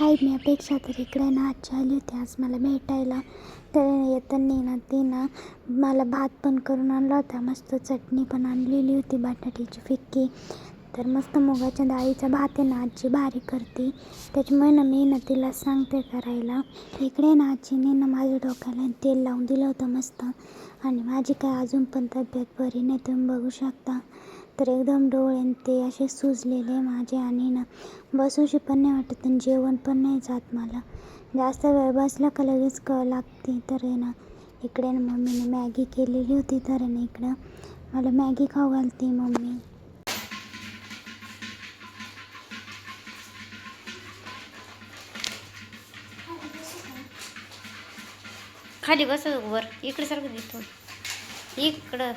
हाय मी अपेक्षा तर इकडे ना आजची आली होती आज मला भेटायला. तर येताना ना ती ना मला भात पण करून आणला होता. मस्त चटणी पण आणलेली होती बटाट्याची फिक्की. तर मस्त मुगाच्या डाळीचा भात आहे ना आजी भारी करते. त्याच्यामुळे ना मी ना तिला सांगते करायला. इकडे ना आजीने ना माझ्या डोक्याला तेल लावून दिलं होतं मस्त. आणि माझी काय अजून पण तब्येत बरी नाही तुम्ही बघू शकता. तर एकदम डोळे ते असे सुजलेले माझे आणि ना बसूशी पण नाही वाटत आणि जेवण पण नाही जात मला. जास्त वेळ बसला का लगेच क लागते. तर आहे ना इकडे ना मम्मीने मॅगी केलेली होती. तर ना इकडं मला मॅगी खाऊ घालते मम्मी. खाली बस वर. इकडे सारखं देतो इकडं.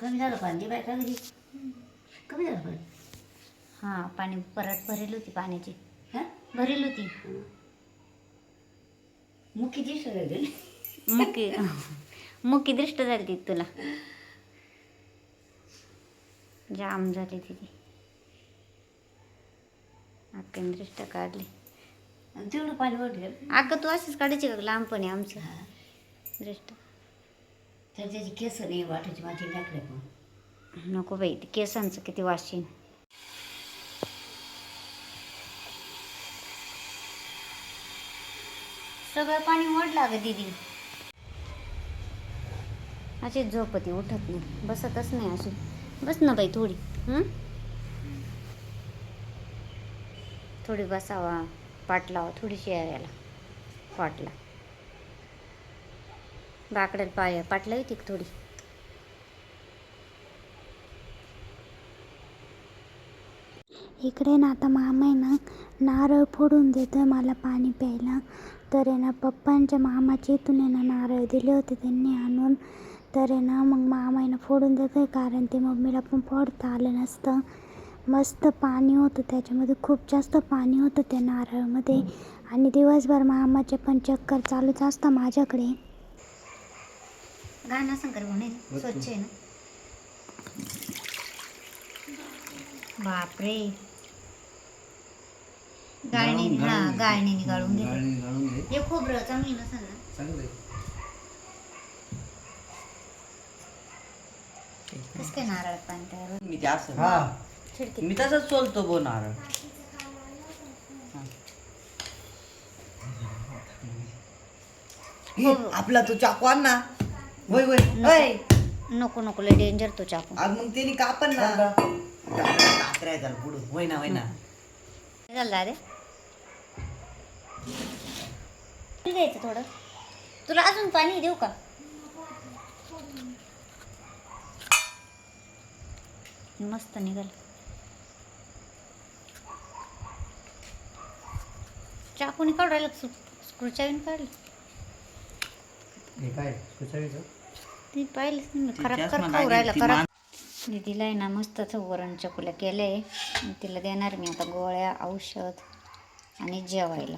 कमी झालं पाणी बाय का घरी कमी झालं पाणी हां पाणी परत भरेल होती पाण्याची. हां? भरेल होती. मुख्य दिसत राहिले. मुकी मुकी दृष्ट झाली ती तुला. जाम झाली तिथे अक्कन दृष्ट काढली. आणि तेवढं पाणी वाटलं अगं तू अशीच काढायची का लहानपणी आमचं? दृष्ट. तर त्याची केस नाही वाटायची माझी टाकले पण. नको बाई ते केसांचं किती वाशीन. सगळं पाणी ओढलं ग दिदी. अशी झोपती उठत नाही बसतच नाही अशी. बस ना बाई थोडी थोडी बसावा पाट लावा थोडीशी यायला पाटला बाकड्याला पाय पाटला होती का थोडी. इकडे ना आता मामा आहे ना नारळ फोडून देतो आहे मला पाणी प्यायला. तर आहे ना पप्पांच्या मामाच्या इथून आहे ना नारळ दिले होते त्यांनी आणून. तर आहे ना मग मामा आहे ना फोडून देतोय कारण ते मम्मीला पण फोडता आलं नसतं. मस्त पाणी होतं त्याच्यामध्ये खूप जास्त पाणी होतं त्या नारळामध्ये. आणि दिवसभर मामाचे पण चक्कर चालूच असतं माझ्याकडे. गाणं शंकर म्हणे स्वच्छ आहे ना. बापरे. गाळणीने हा गाळणीने गाळून घे. गाळणी गाळून घे. हे खोबरं चांगली नसेल ना चांगलं आहे. कसं काय नारळ पाणी तयार होतं? मी ते असं हा. खिडकीत मी तसंच सोलतो बो नारळ. हे, आपला तो चाकू आण ना. वय वय. वय. नको नको लय डेंजर तो चाकू. आज मग त्याने कापण ना कात्र्या झालं पुढं होय ना होय ना. काय झालं अरे घ्यायचं थोडं. तुला अजून पाणी देऊ का? मस्त निघाल. चाकूने काढू राहिलं स्क्रूचावीन काढलं. हे काय ती पाहिलंच नाही मी खराब म्हणा, खाऊ राहिला खराब. दीदीला आहे ना मस्तच वरण चकुल्या केले. तिला देणार मी आता गोळ्या औषध आणि जेवायला.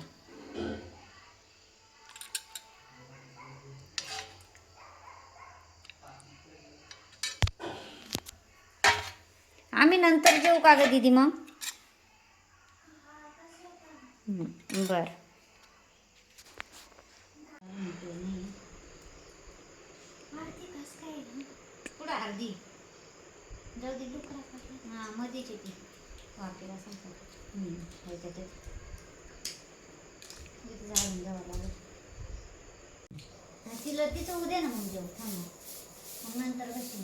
आम्ही नंतर जेऊ का ग दीदी मग? बर. अर्धी जाऊ दे हां मध्येच येते. वाकेला सांगतात त्याच्यात जाऊन जावं लागेल. तिला तिथं उद्या ना मग जेव थांब मग नंतर कशी